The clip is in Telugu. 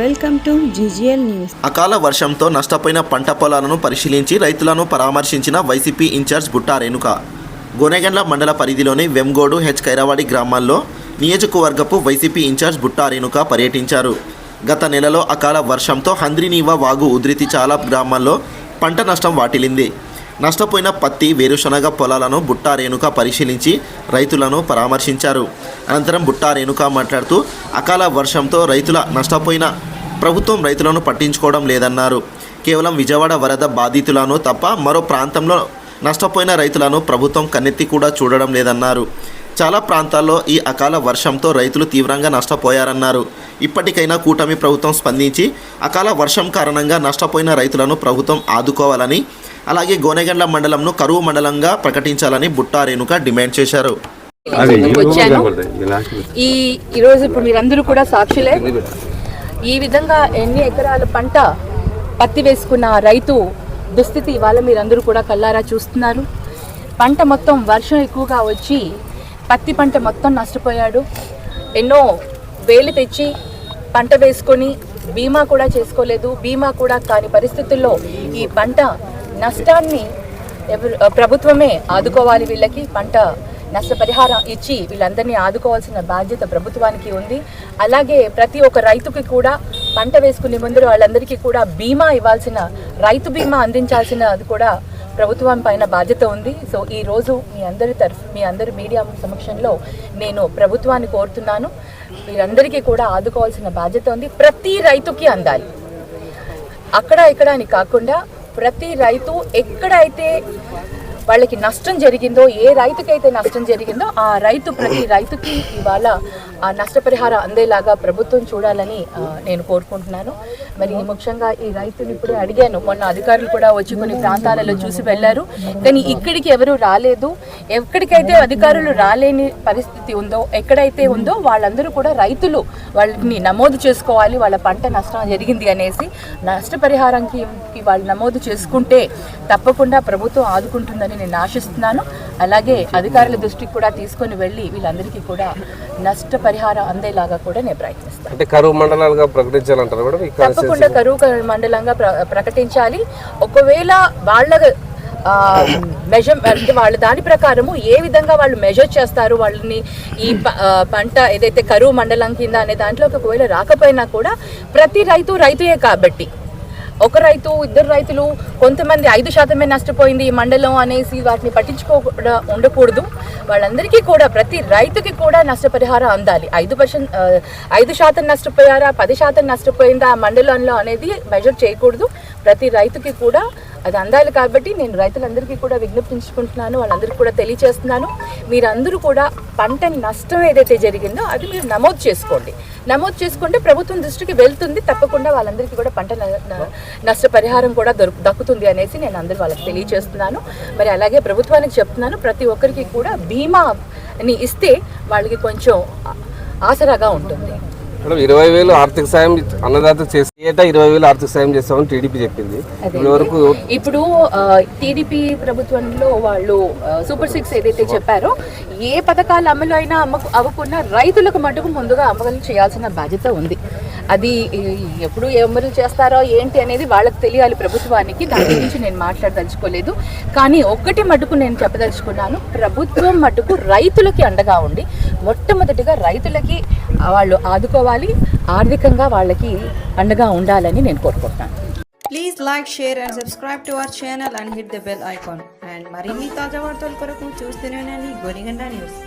Welcome to GGL news. అకాల వర్షంతో నష్టపోయిన పంట పొలాలను పరిశీలించి రైతులను పరామర్శించిన వైసీపీ ఇన్ఛార్జ్ బుట్టా రేణుక. గోనెగండ్ల మండల పరిధిలోని వెంగోడు హెచ్ కైరవాడి గ్రామాల్లో నియోజకవర్గపు వైసీపీ ఇన్ఛార్జ్ బుట్టా రేణుక పర్యటించారు. గత నెలలో అకాల వర్షంతో హంద్రినీవ వాగు ఉధృతి చాలా గ్రామాల్లో పంట నష్టం వాటిల్లింది. నష్టపోయిన పత్తి వేరుశనగ పొలాలను బుట్టా రేణుక పరిశీలించి రైతులను పరామర్శించారు. అనంతరం బుట్టా రేణుక మాట్లాడుతూ అకాల వర్షంతో రైతుల నష్టపోయిన ప్రభుత్వం రైతులను పట్టించుకోవడం లేదన్నారు. కేవలం విజయవాడ వరద బాధితులను తప్ప మరో ప్రాంతంలో నష్టపోయిన రైతులను ప్రభుత్వం కన్నెత్తి కూడా చూడడం లేదన్నారు. చాలా ప్రాంతాల్లో ఈ అకాల వర్షంతో రైతులు తీవ్రంగా నష్టపోయారన్నారు. ఇప్పటికైనా కూటమి ప్రభుత్వం స్పందించి అకాల వర్షం కారణంగా నష్టపోయిన రైతులను ప్రభుత్వం ఆదుకోవాలని అలాగే గోనెగండ్ల మండలంను కరువు మండలంగా ప్రకటించాలని బుట్టా రేణుక డిమాండ్ చేశారు. వచ్చాను. ఈ ఈరోజు ఇప్పుడు మీరందరూ కూడా సాక్షులే. ఈ విధంగా ఎన్ని ఎకరాల పంట పత్తి వేసుకున్న రైతు దుస్థితి ఇవాళ మీరందరూ కూడా కల్లారా చూస్తున్నారు. పంట మొత్తం వర్షం ఎక్కువగా వచ్చి పత్తి పంట మొత్తం నష్టపోయాడు. ఎన్నో వేలు తెచ్చి పంట వేసుకొని బీమా కూడా చేసుకోలేదు. బీమా కూడా కాని పరిస్థితుల్లో ఈ పంట నష్టాన్ని ఎవరు ప్రభుత్వమే ఆదుకోవాలి వీళ్ళకి. పంట నష్టపరిహారం ఇచ్చి వీళ్ళందరినీ ఆదుకోవాల్సిన బాధ్యత ప్రభుత్వానికి ఉంది. అలాగే ప్రతి ఒక్క రైతుకి కూడా పంట వేసుకునే ముందు వాళ్ళందరికీ కూడా బీమా ఇవ్వాల్సిన రైతు బీమా అందించాల్సిన అది కూడా ప్రభుత్వం పైన బాధ్యత ఉంది. సో ఈ రోజు మీ అందరి తరఫు మీ అందరి మీడియా సమక్షంలో నేను ప్రభుత్వాన్ని కోరుతున్నాను. వీరందరికీ కూడా ఆదుకోవాల్సిన బాధ్యత ఉంది. ప్రతి రైతుకి అందాలి. అక్కడ ఇక్కడ అని కాకుండా ప్రతి రైతు ఎక్కడైతే వాళ్ళకి నష్టం జరిగిందో ఏ రైతుకైతే నష్టం జరిగిందో ఆ రైతు ప్రతి రైతుకి ఇవాళ ఆ నష్టపరిహారం అందేలాగా ప్రభుత్వం చూడాలని నేను కోరుకుంటున్నాను. మరి ముఖ్యంగా ఈ రైతులు ఇప్పుడే అడిగాను. మొన్న అధికారులు కూడా వచ్చి కొన్ని ప్రాంతాలలో చూసి వెళ్ళారు. కానీ ఇక్కడికి ఎవరు రాలేదు. ఎక్కడికైతే అధికారులు రాలేని పరిస్థితి ఉందో ఎక్కడైతే ఉందో వాళ్ళందరూ కూడా రైతులు వాళ్ళని నమోదు చేసుకోవాలి వాళ్ళ పంట నష్టం జరిగింది అనేసి నష్టపరిహారానికి వాళ్ళు నమోదు చేసుకుంటే తప్పకుండా ప్రభుత్వం ఆదుకుంటుందని నేను ఆశిస్తున్నాను. అలాగే అధికారుల దృష్టికి కూడా తీసుకొని వెళ్ళి వీళ్ళందరికీ కూడా నష్టపరిహారం అందేలాగా కూడా నేను ప్రయత్నిస్తాను. అంటే కరువు మండలాలుగా ప్రకటించాలంటారు మేడం? తప్పకుండా కరువు మండలంగా ప్ర- ప్రకటించాలి. ఒకవేళ వాళ్ళ మెజర్ అంటే వాళ్ళ దాని ప్రకారము ఏ విధంగా వాళ్ళు మెజర్ చేస్తారు వాళ్ళని ఈ పంట ఏదైతే కరువు మండలం కింద అనే దాంట్లో ఒకవేళ రాకపోయినా కూడా ప్రతి రైతు రైతుయే కాబట్టి. ఒక రైతు ఇద్దరు రైతులు కొంతమంది ఐదు శాతమే నష్టపోయింది ఈ మండలం అనేసి వాటిని పట్టించుకోకుండా ఉండకూడదు. వాళ్ళందరికీ కూడా ప్రతి రైతుకి కూడా నష్టపరిహారం అందాలి. ఐదు పర్సెంట్ ఐదు శాతం నష్టపోయారా పది శాతం నష్టపోయిందా ఆ మండలంలో అనేది మెజర్ చేయకూడదు. ప్రతి రైతుకి కూడా అది అందాలి కాబట్టి నేను రైతులందరికీ కూడా విజ్ఞప్తించుకుంటున్నాను వాళ్ళందరికీ కూడా తెలియజేస్తున్నాను మీరందరూ కూడా పంట నష్టం ఏదైతే జరిగిందో అది మీరు నమోదు చేసుకోండి. నమోదు చేసుకుంటే ప్రభుత్వం దృష్టికి వెళ్తుంది తప్పకుండా వాళ్ళందరికీ కూడా పంట నష్టపరిహారం కూడా దొరుకు దక్కుతుంది అనేసి నేను అందరూ వాళ్ళకి తెలియచేస్తున్నాను. మరి అలాగే ప్రభుత్వానికి చెప్తున్నాను ప్రతి ఒక్కరికి కూడా బీమాని ఇస్తే వాళ్ళకి కొంచెం ఆసరాగా ఉంటుంది. మేడం ఇరవై వేలు ఆర్థిక సాయం అన్నదాత చేసి ఏటా ఇరవై వేలు ఆర్థిక సాయం చేస్తామని టీడీపీ చెప్పింది. వరకు ఇప్పుడు టీడీపీ ప్రభుత్వంలో వాళ్ళు సూపర్ సిక్స్ ఏదైతే చెప్పారో ఏ పథకాలు అమలు అయినా అమ్మకు అవ్వకుండా రైతులకు మటుకు ముందుగా అమలు చేయాల్సిన బాధ్యత ఉంది. అది ఎప్పుడు ఎవరు చేస్తారో ఏంటి అనేది వాళ్ళకి తెలియాలి ప్రభుత్వానికి. దాని గురించి నేను మాట్లాడదలుచుకోలేదు. కానీ ఒక్కటి మటుకు నేను చెప్పదలుచుకున్నాను ప్రభుత్వం మటుకు రైతులకి అండగా ఉండి మొట్టమొదటిగా రైతులకి వాళ్ళు ఆదుకోవాలి ఆర్థికంగా వాళ్ళకి అండగా ఉండాలని నేను కోరుకుంటున్నాను. Please like share and subscribe to our channel and hit the bell icon and మరిన్ని తాజా వార్తల కొరకు చూస్తూనే గోనిగండా గోనిగండ న్యూస్.